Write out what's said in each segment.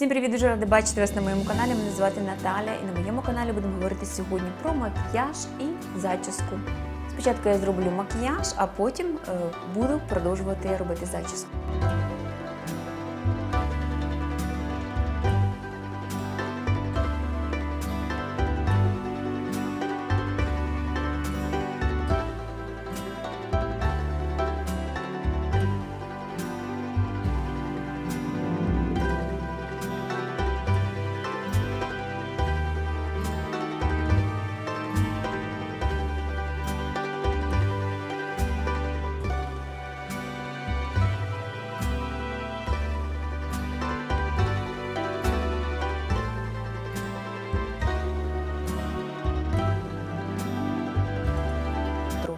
Всім привіт, дуже рада бачити вас на моєму каналі. Мене звати Наталя, і на моєму каналі будемо говорити сьогодні про макіяж і зачіску. Спочатку я зроблю макіяж, а потім е, буду продовжувати робити зачіску.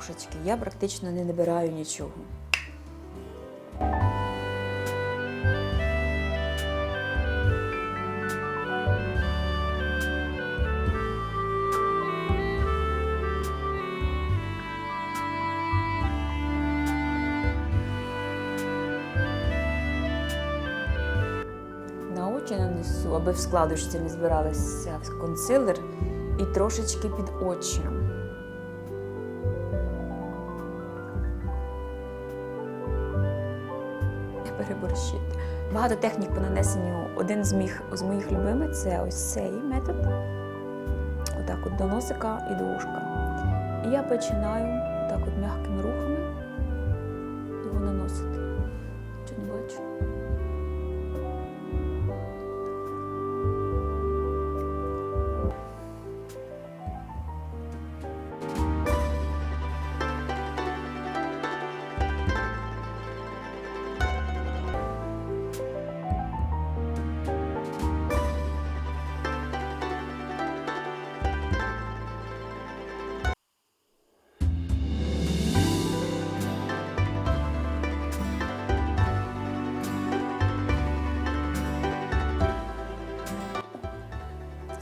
Трошечки. Я практично не набираю нічого. На очі нанесу, аби в складочці не збиралися консилер і трошечки під очі. Переборщити. Багато технік по нанесенню. Один з моїх, з моїх любимих це ось цей метод. Отак от до носика і до ушка. І я починаю так от м'якими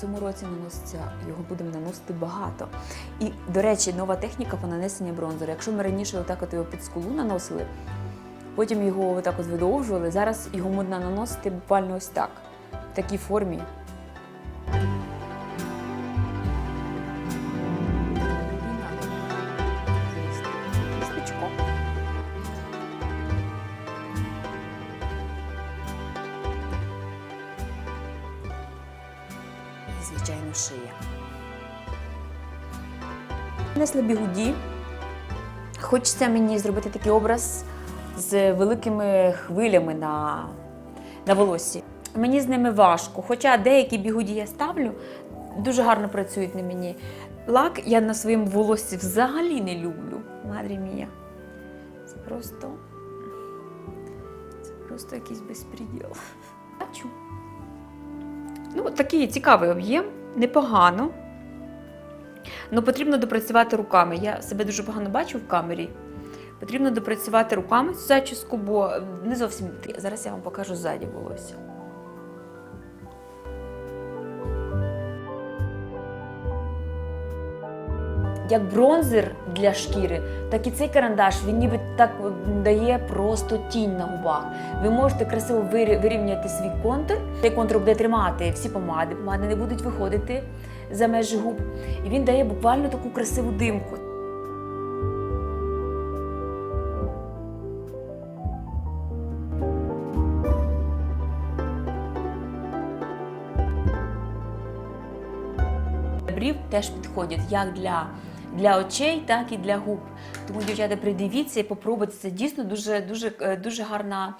Цьому році наноситься, його будемо наносити багато. І, до речі, нова техніка по нанесенню бронзера. Якщо ми раніше отак от його під скулу наносили, потім його отак от видовжували, зараз його можна наносити буквально ось так, в такій формі. Звичайно, шия. Нанесла бігуді. Хочеться мені зробити такий образ з великими хвилями на, на волосі. Мені з ними важко, хоча деякі бігуді я ставлю, дуже гарно працюють на мені. Лак я на своєму волосі взагалі не люблю. Мадрі мія. Це просто. Це просто якийсь безпреділ. Бачу. Ну, такий цікавий об'єм, непогано. Ну, потрібно допрацювати руками. Я себе дуже погано бачу в камері. Потрібно допрацювати руками цю зачіску, бо не зовсім. Зараз я вам покажу ззаді волосся. Як бронзер для шкіри, так і цей карандаш він ніби так дає просто тінь на губах. Ви можете красиво вирі- вирівняти свій контур. Цей контур буде тримати всі помади, помади не будуть виходити за межі губ. І він дає буквально таку красиву димку. Брів теж підходять як для, для очей, так і для губ. Тому, дівчата, придивіться і попробуйте. Це дійсно дуже, дуже, е, дуже гарна.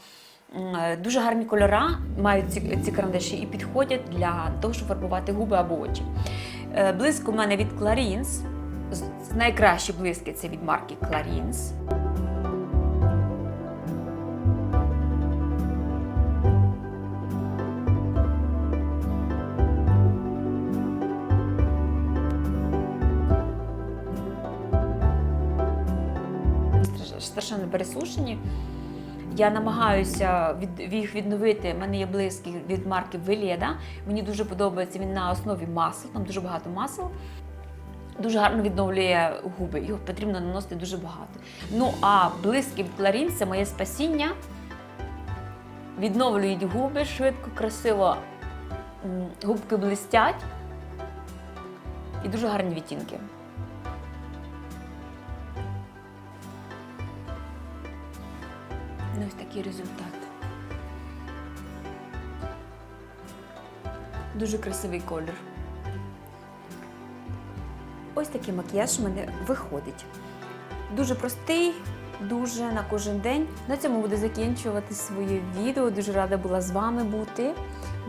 е, Дуже гарні кольора мають ці, ці карандаші і підходять для того, щоб фарбувати губи або очі. Е, Блиск у мене від Clarins. Найкращі блиски це від марки Clarins. Страшенно пересушені. Я намагаюся від, їх відновити. У мене є близький від марки Велєда. Мені дуже подобається він на основі масел, там дуже багато масел. Дуже гарно відновлює губи. Його потрібно наносити дуже багато. Ну а близький від Кларін це моє спасіння. відновлюють губи швидко, красиво. Губки блистять і дуже гарні відтінки. Ну, ось такий результат. Дуже красивий колір. Ось такий макіяж в мене виходить. Дуже простий, дуже на кожен день. На цьому буду закінчувати своє відео. Дуже рада була з вами бути.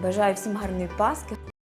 Бажаю всім гарної Пасхи.